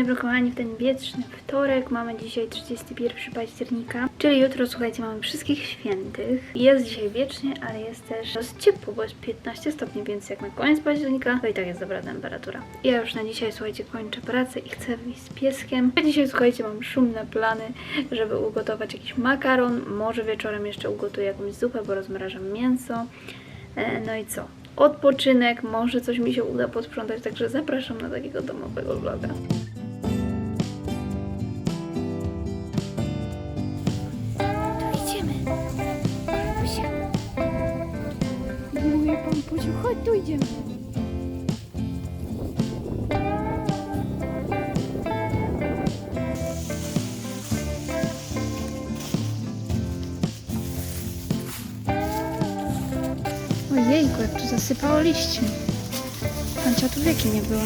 Dobry kochani, w ten wieczny wtorek mamy dzisiaj 31 października, czyli jutro słuchajcie mamy wszystkich świętych. Jest dzisiaj wiecznie, ale jest też dosyć ciepło, bo jest 15 stopni, więc jak na koniec października to i tak jest dobra temperatura. Ja już na dzisiaj słuchajcie kończę pracę i chcę wyjść z pieskiem. A dzisiaj słuchajcie mam szumne plany, żeby ugotować jakiś makaron, może wieczorem jeszcze ugotuję jakąś zupę, bo rozmrażam mięso. E, No i co? Odpoczynek, może coś mi się uda posprzątać, także zapraszam na takiego domowego vloga. Pusiu, chodź tu idziemy. Ojejku, jak tu zasypało liści. Pancia tu wieki nie była.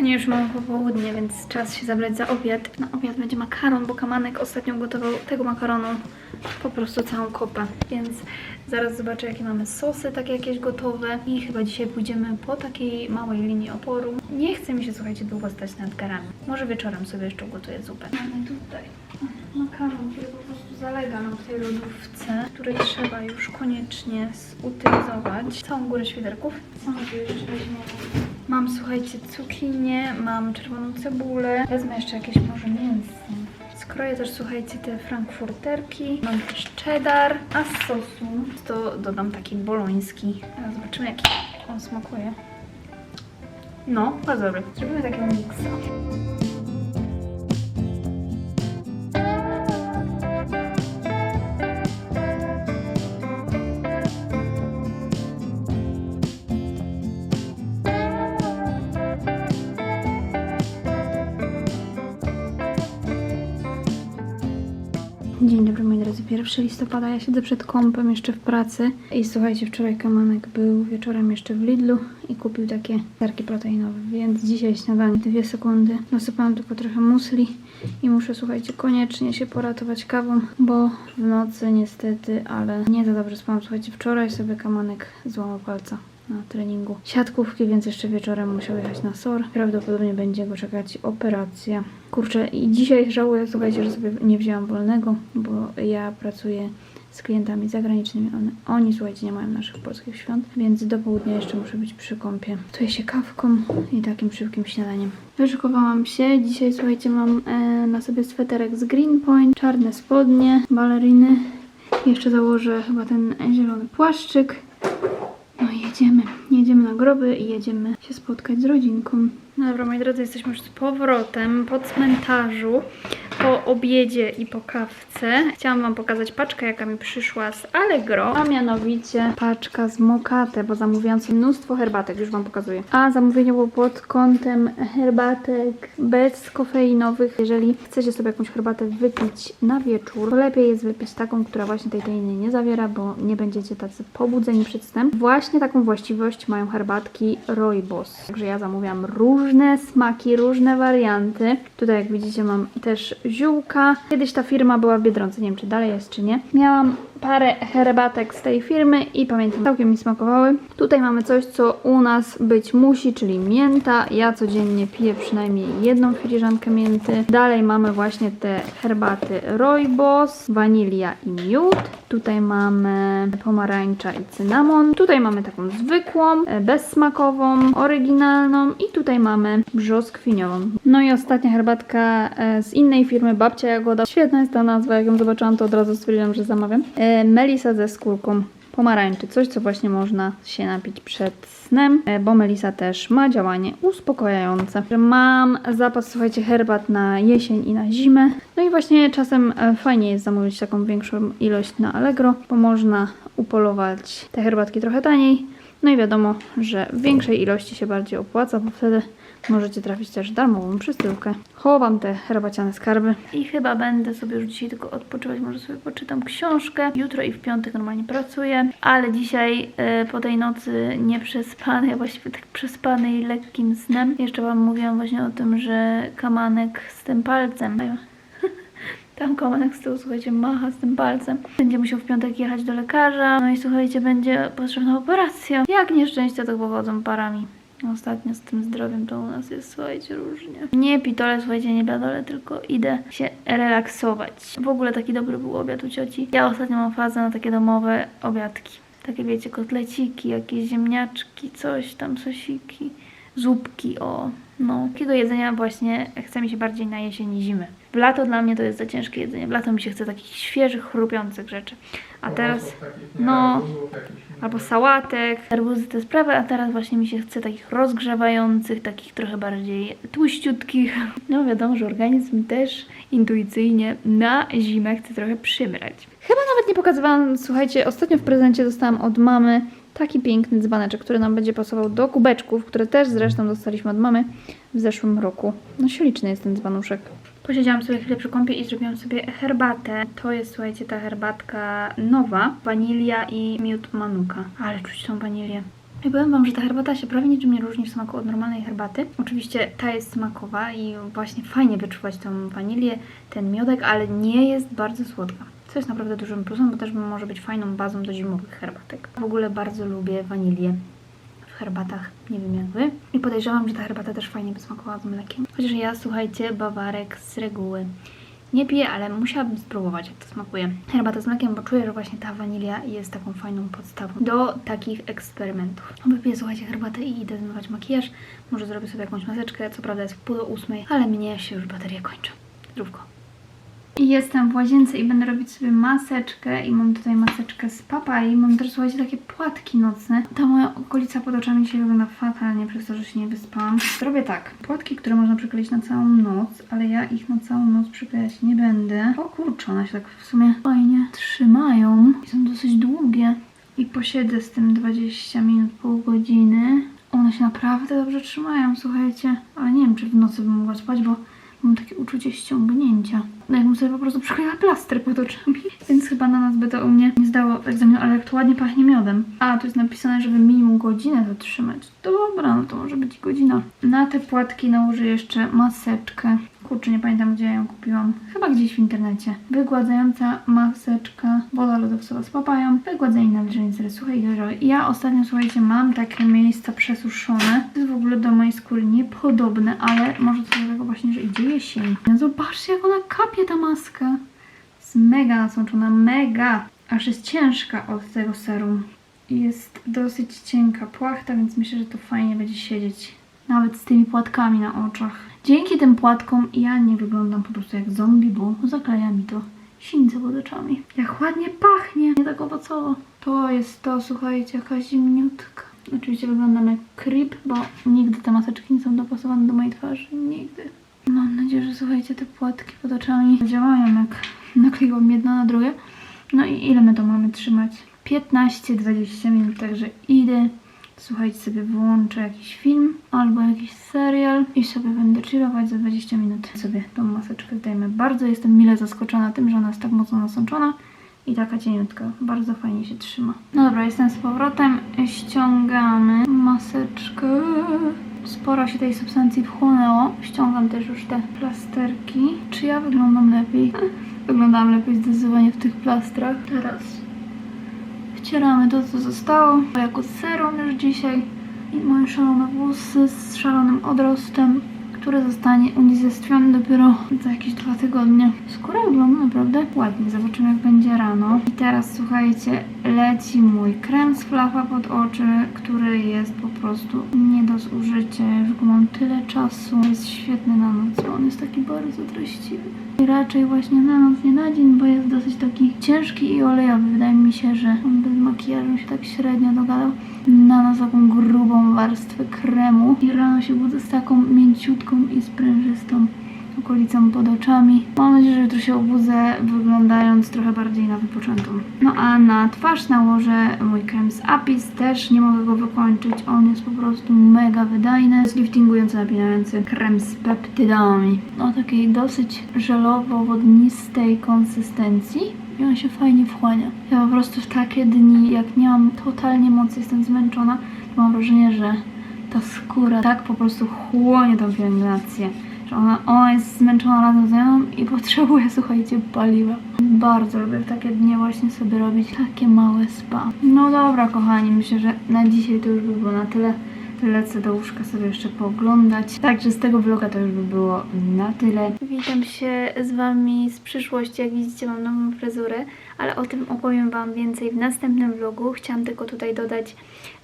Kochani, już mam popołudnie, więc czas się zabrać za obiad. Na obiad będzie makaron, bo Kamanek ostatnio gotował tego makaronu po prostu całą kopę. Więc zaraz zobaczę, jakie mamy sosy, takie jakieś gotowe. I chyba dzisiaj pójdziemy po takiej małej linii oporu. Nie chce mi się, słuchajcie, długo stać nad garami. Może wieczorem sobie jeszcze ugotuję zupę. Mamy tutaj makaron, który po prostu zalega nam w tej lodówce, który trzeba już koniecznie zutylizować. Całą górę świderków. My tu jeszcze weźmiemy? Mam, słuchajcie, cukinię, mam czerwoną cebulę. Wezmę jeszcze jakieś może mięso. Skroję też, słuchajcie, te frankfurterki. Mam też cheddar, a z sosu to dodam taki boloński. Zobaczymy, jaki on smakuje. No, bardzo dobry. Zrobimy takiego miksa. Dzień dobry moi drodzy, 1 listopada, ja siedzę przed kąpem jeszcze w pracy. I słuchajcie, wczoraj Kamanek był wieczorem jeszcze w Lidlu i kupił takie tarki proteinowe, więc dzisiaj śniadanie. Dwie sekundy, dosypałam tylko trochę musli i muszę słuchajcie, koniecznie się poratować kawą, bo w nocy niestety, ale nie za dobrze spałam, słuchajcie, wczoraj sobie Kamanek złamał palca na treningu siatkówki, więc jeszcze wieczorem musiał jechać na SOR. Prawdopodobnie będzie go czekać operacja. Kurczę, i dzisiaj żałuję, słuchajcie, że sobie nie wzięłam wolnego, bo ja pracuję z klientami zagranicznymi. One, oni, słuchajcie, nie mają naszych polskich świąt, więc do południa jeszcze muszę być przy kąpie. Tu się kawką i takim szybkim śniadaniem. Wyszykowałam się. Dzisiaj, słuchajcie, mam e, na sobie sweterek z Greenpoint, czarne spodnie, baleriny. Jeszcze założę chyba ten zielony płaszczyk. I jedziemy. Jedziemy na groby i jedziemy się spotkać z rodzinką. No dobra, moi drodzy, jesteśmy już z powrotem po cmentarzu, po obiedzie i po kawce. Chciałam wam pokazać paczkę, jaka mi przyszła z Allegro, a mianowicie paczka z Mokate, bo zamówiłam sobie mnóstwo herbatek, już wam pokazuję. A zamówienie było pod kątem herbatek bezkofeinowych. Jeżeli chcecie sobie jakąś herbatę wypić na wieczór, to lepiej jest wypić taką, która właśnie tej teiny nie zawiera, bo nie będziecie tacy pobudzeni przed snem. Właśnie taką właściwość mają herbatki Rooibos. Także ja zamówiłam różne smaki, różne warianty. Tutaj jak widzicie mam też ziółka. Kiedyś ta firma była w Biedronce, nie wiem czy dalej jest czy nie. Miałam parę herbatek z tej firmy i pamiętam, całkiem mi smakowały. Tutaj mamy coś, co u nas być musi, czyli mięta. Ja codziennie piję przynajmniej jedną filiżankę mięty. Dalej mamy właśnie te herbaty Rooibos, wanilia i miód. Tutaj mamy pomarańcza i cynamon. Tutaj mamy taką zwykłą, e, bezsmakową, oryginalną i tutaj mamy brzoskwiniową. No i ostatnia herbatka e, z innej firmy, Babcia Jagoda. Świetna jest ta nazwa, jak ją zobaczyłam to od razu stwierdziłam, że zamawiam. E, Melisa ze skórką pomarańczy, coś co właśnie można się napić przed snem, e, bo melisa też ma działanie uspokajające. Mam zapas, słuchajcie, herbat na jesień i na zimę. No i właśnie czasem e, fajnie jest zamówić taką większą ilość na Allegro, bo można upolować te herbatki trochę taniej. No i wiadomo, że w większej ilości się bardziej opłaca, bo wtedy możecie trafić też darmową przesyłkę. Chowam te herbaciane skarby. I chyba będę sobie już dzisiaj tylko odpoczywać, może sobie poczytam książkę. Jutro i w piątek normalnie pracuję, ale dzisiaj e, po tej nocy nieprzespanej, a właściwie tak przespanej lekkim snem. Jeszcze Wam mówiłam właśnie o tym, że kamanek z tym palcem tam komanek z tyłu, słuchajcie, macha z tym palcem. Będzie musiał w piątek jechać do lekarza. No i słuchajcie, będzie potrzebna operacja. Jak nieszczęście to powodzą parami. Ostatnio z tym zdrowiem to u nas jest, słuchajcie, różnie. Nie pitole, słuchajcie, nie biadole, tylko idę się relaksować. W ogóle taki dobry był obiad u cioci. Ja ostatnio mam fazę na takie domowe obiadki. Takie wiecie, kotleciki, jakieś ziemniaczki, coś tam, sosiki, zupki, o. No, takiego jedzenia właśnie chce mi się bardziej na jesień i zimę. W lato dla mnie to jest za ciężkie jedzenie. W lato mi się chce takich świeżych, chrupiących rzeczy. A teraz, no, albo sałatek, arbuzy te sprawy, a teraz właśnie mi się chce takich rozgrzewających, takich trochę bardziej tłuściutkich. No wiadomo, że organizm też intuicyjnie na zimę chce trochę przymrać. Chyba nawet nie pokazywałam, słuchajcie, ostatnio w prezencie dostałam od mamy taki piękny dzbaneczek, który nam będzie pasował do kubeczków, które też zresztą dostaliśmy od mamy w zeszłym roku. No śliczny jest ten dzbanuszek. Posiedziałam sobie chwilę przy kąpie i zrobiłam sobie herbatę. To jest, słuchajcie, ta herbatka nowa. Wanilia i miód manuka. Ale czuć tą wanilię. I powiem Wam, że ta herbata się prawie niczym nie różni w smaku od normalnej herbaty. Oczywiście ta jest smakowa i właśnie fajnie wyczuwać tą wanilię, ten miodek, ale nie jest bardzo słodka. Co jest naprawdę dużym plusem, bo też może być fajną bazą do zimowych herbatek. W ogóle bardzo lubię wanilię w herbatach, nie wiem jak Wy. I podejrzewam, że ta herbata też fajnie by smakowała z mlekiem. Chociaż ja, słuchajcie, bawarek z reguły nie piję, ale musiałabym spróbować, jak to smakuje. Herbata z mlekiem, bo czuję, że właśnie ta wanilia jest taką fajną podstawą do takich eksperymentów. Wypiję, słuchajcie, herbatę i idę zmywać makijaż. Może zrobię sobie jakąś maseczkę, co prawda jest w pół do ósmej, ale mnie się już bateria kończy. Zdrówko. Jestem w łazience i będę robić sobie maseczkę i mam tutaj maseczkę z papai. Mam też, słuchajcie, takie płatki nocne. Ta moja okolica pod oczami dzisiaj wygląda fatalnie przez to, że się nie wyspałam. Zrobię tak. Płatki, które można przykleić na całą noc, ale ja ich na całą noc przyklejać nie będę. O kurczę, one się tak w sumie fajnie trzymają. I są dosyć długie. I posiedzę z tym 20 minut, pół godziny. One się naprawdę dobrze trzymają, słuchajcie. Ale nie wiem, czy w nocy bym mogła spać, bo Mam takie uczucie ściągnięcia. No jakbym sobie po prostu przykleiła plaster pod oczami. Więc chyba na nas by to u mnie nie zdało egzaminu, ale jak to ładnie pachnie miodem. A, tu jest napisane, żeby minimum godzinę to trzymać. Dobra, no to może być godzina. Na te płatki nałożę jeszcze maseczkę. Kurczę, nie pamiętam gdzie ją kupiłam. Chyba gdzieś w internecie. Wygładzająca maseczka, woda lodowcowa z papają, wygładzenie nawilżenie cery suche i gorzałe. Ja ostatnio, słuchajcie, mam takie miejsca przesuszone. To jest w ogóle do mojej skóry niepodobne, ale może to dlatego właśnie, że idzie jesień. No zobaczcie, jak ona kapie ta maska. Jest mega nasączona, mega. Aż jest ciężka od tego serum. Jest dosyć cienka płachta, więc myślę, że to fajnie będzie siedzieć. Nawet z tymi płatkami na oczach. Dzięki tym płatkom ja nie wyglądam po prostu jak zombie, bo zakleja mi to sińce pod oczami. Jak ładnie pachnie, nie tak owocowo. To jest to, słuchajcie, jakaś zimniutka. Oczywiście wyglądam jak creep, bo nigdy te maseczki nie są dopasowane do mojej twarzy. Nigdy. Mam nadzieję, że słuchajcie, te płatki pod oczami działają jak nakleiłam jedno na drugie. No i ile my to mamy trzymać? 15-20 minut, także idę. Słuchajcie, sobie włączę jakiś film albo jakiś serial i sobie będę chillować za 20 minut. Sobie tą maseczkę zdejmę. Bardzo jestem mile zaskoczona tym, że ona jest tak mocno nasączona i taka cieniutka. Bardzo fajnie się trzyma. No dobra, jestem z powrotem. Ściągamy maseczkę. Sporo się tej substancji wchłonęło. Ściągam też już te plasterki. Czy ja wyglądam lepiej? Wyglądam lepiej zdecydowanie w tych plastrach. Teraz Wcieramy to, co zostało, jako serum już dzisiaj i moje szalone włosy z szalonym odrostem, który zostanie unicestwiony dopiero za jakieś dwa tygodnie. Skóra wygląda naprawdę ładnie, zobaczymy jak będzie rano. I teraz słuchajcie, leci mój krem z flafa pod oczy, który jest po prostu nie do zużycia. Już go mam tyle czasu. Jest świetny na noc, bo on jest taki bardzo treściwy. I raczej właśnie na noc, nie na dzień, bo jest dosyć taki ciężki i olejowy. Wydaje mi się, że on bez makijażu się tak średnio dogadał. Na nas taką grubą warstwę kremu i rano się budzę z taką mięciutką i sprężystą okolicą pod oczami. Mam nadzieję, że jutro się obudzę wyglądając trochę bardziej na wypoczętą. No a na twarz nałożę mój krem z Apis. Też nie mogę go wykończyć. On jest po prostu mega wydajny. Jest liftingujący, napinający krem z peptydami. O takiej dosyć żelowo-wodnistej konsystencji. I on się fajnie wchłania. Ja po prostu w takie dni, jak nie mam totalnie mocy, jestem zmęczona, to mam wrażenie, że ta skóra tak po prostu chłonie tą pielęgnację, że ona, ona jest zmęczona razem ze mną i potrzebuje, słuchajcie, paliwa. Bardzo lubię w takie dni właśnie sobie robić takie małe spa. No dobra, kochani, myślę, że na dzisiaj to już by było na tyle. Lecę do łóżka sobie jeszcze pooglądać. Także z tego vloga to już by było na tyle. Witam się z Wami z przyszłości. Jak widzicie, mam nową fryzurę, ale o tym opowiem Wam więcej w następnym vlogu. Chciałam tylko tutaj dodać,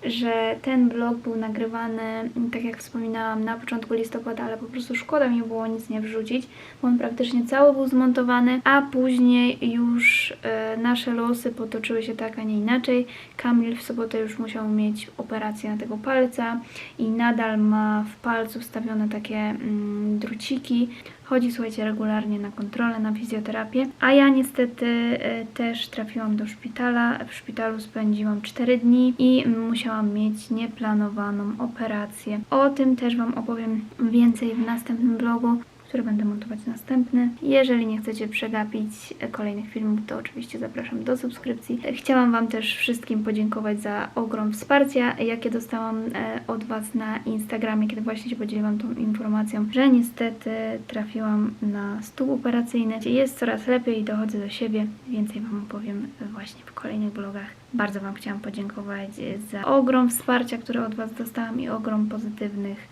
że ten vlog był nagrywany, tak jak wspominałam, na początku listopada, ale po prostu szkoda mi było nic nie wrzucić, bo on praktycznie cały był zmontowany, a później już e, nasze losy potoczyły się tak, a nie inaczej. Kamil w sobotę już musiał mieć operację na tego palca i nadal ma w palcu wstawione takie mm, druciki. Chodzi, słuchajcie, regularnie na kontrolę, na fizjoterapię. A ja niestety e, też trafiłam do szpitala. W szpitalu spędziłam 4 dni i musiałam mieć nieplanowaną operację. O tym też Wam opowiem więcej w następnym vlogu który będę montować następny. Jeżeli nie chcecie przegapić kolejnych filmów, to oczywiście zapraszam do subskrypcji. Chciałam Wam też wszystkim podziękować za ogrom wsparcia, jakie dostałam e, od Was na Instagramie, kiedy właśnie się podzieliłam tą informacją, że niestety trafiłam na stół operacyjny. Jest coraz lepiej, dochodzę do siebie. Więcej Wam opowiem właśnie w kolejnych vlogach. Bardzo Wam chciałam podziękować za ogrom wsparcia, które od Was dostałam i ogrom pozytywnych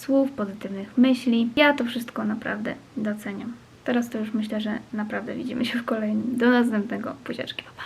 słów, pozytywnych myśli. Ja to wszystko naprawdę doceniam. Teraz to już myślę, że naprawdę widzimy się w kolejnym. Do następnego. Buziaczki, pa, pa.